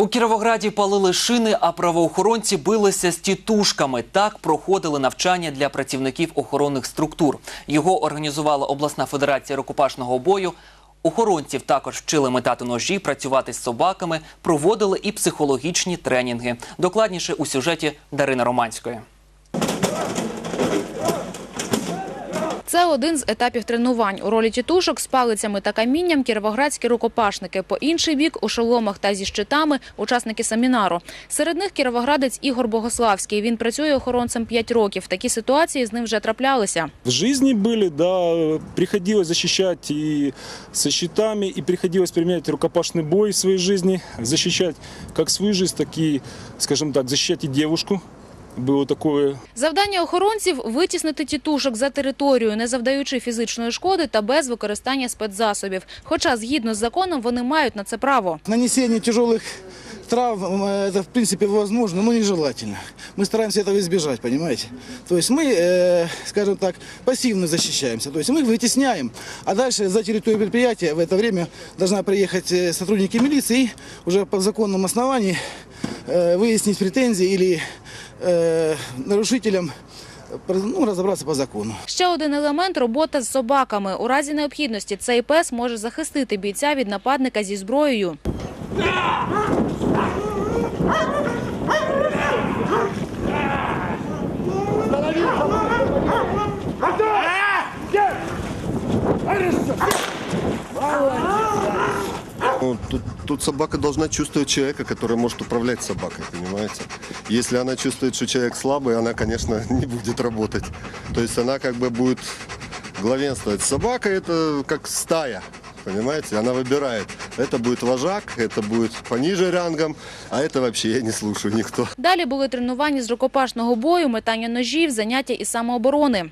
У Кіровограді палили шини, а правоохоронці билися з тітушками. Так проходили навчання для працівників охоронних структур. Його організувала обласна федерація рукопашного бою. Охоронців також вчили метати ножі, працювати з собаками, проводили і психологічні тренінги. Докладніше у сюжеті Дарини Романської. Це один з етапів тренувань. У ролі тітушок з палицями та камінням кіровоградські рукопашники. По інший бік у шоломах та зі щитами учасники семінару. Серед них кіровоградець Ігор Богославський. Він працює охоронцем 5 років. Такі ситуації з ним вже траплялися. В жизни были, да, приходилось защищать и со щитами, и приходилось применять рукопашный бой в своей жизни, защищать как свою жизнь, так и, скажем так, защищать и девушку. Было такое Завдання охоронців – витіснити тітушок за територію, не завдаючи фізичної шкоди та без використання спецзасобів. Хоча, згідно з законом, вони мають на це право. Нанесение тяжелых травм, э, это в принципе возможно, но нежелательно. Мы стараемся этого избежать, понимаете? То есть мы, э, скажем так, пассивно защищаемся. То есть мы их вытесняем, а дальше за территорию предприятия в это время должна приехать э, сотрудники милиции и уже по законному основании э, выяснить претензии или э, нарушителям ну, розібратися по закону. Ще один елемент – робота з собаками. У разі необхідності цей пес може захистити бійця від нападника зі зброєю. Ну, тут, тут собака должна чувствовать человека, который может управлять собакой, понимаете? Если она чувствует, что человек слабый, она, конечно, не будет работать. То есть она как бы будет главенствовать. Собака это как стая, понимаете? Она выбирает. Это будет вожак, это будет пониже рангом, а это вообще я не слушаю никто. Далі були тренування з рукопашного бою, метання ножів, заняття із самооборони.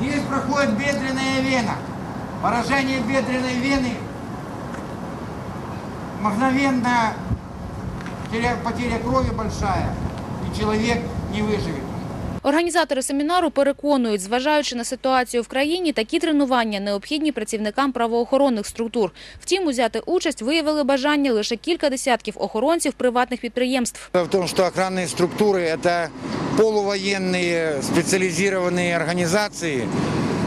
Здесь проходит бедренная вена. Поражение бедренной вены мгновенно теря- потеря крови большая, и человек не выживет. Організатори семінару переконують, зважаючи на ситуацію в країні, такі тренування необхідні працівникам правоохоронних структур. Втім, узяти участь виявили бажання лише кілька десятків охоронців приватних підприємств. Дело в том, что охранные структуры – это полувоенные специализированные организации,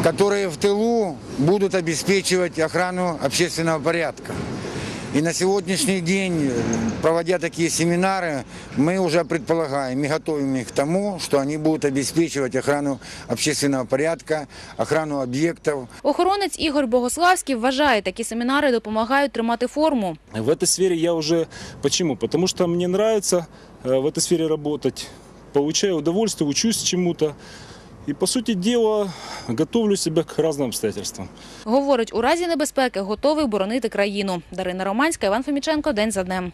которые в тылу будут обеспечивать охрану общественного порядка. И на сегодняшний день, э, проводя такие семинары, мы уже предполагаем и готовим их к тому, что они будут обеспечивать охрану общественного порядка, охрану объектов, Охоронець Ігор Богославський вважає, такі семінари допомагають тримати форму. В этой сфере я уже... Почему? Потому что мне нравится э, в этой сфере работать. Получаю удовольствие, учусь чему-то. И, по суті діла готовлю себе к різним обстоятельствам. Говорить, у разі небезпеки готовий боронити країну. Дарина Романська, Іван Фоміченко. День за днем.